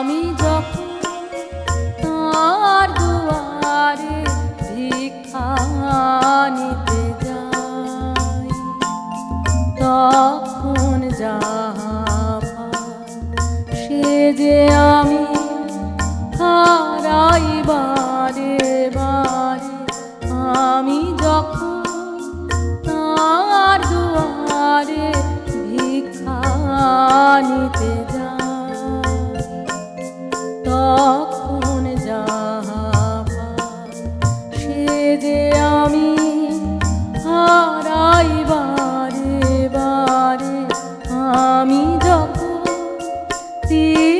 আমি যখন তার দুয়ারে ভিক্ষা নিতে see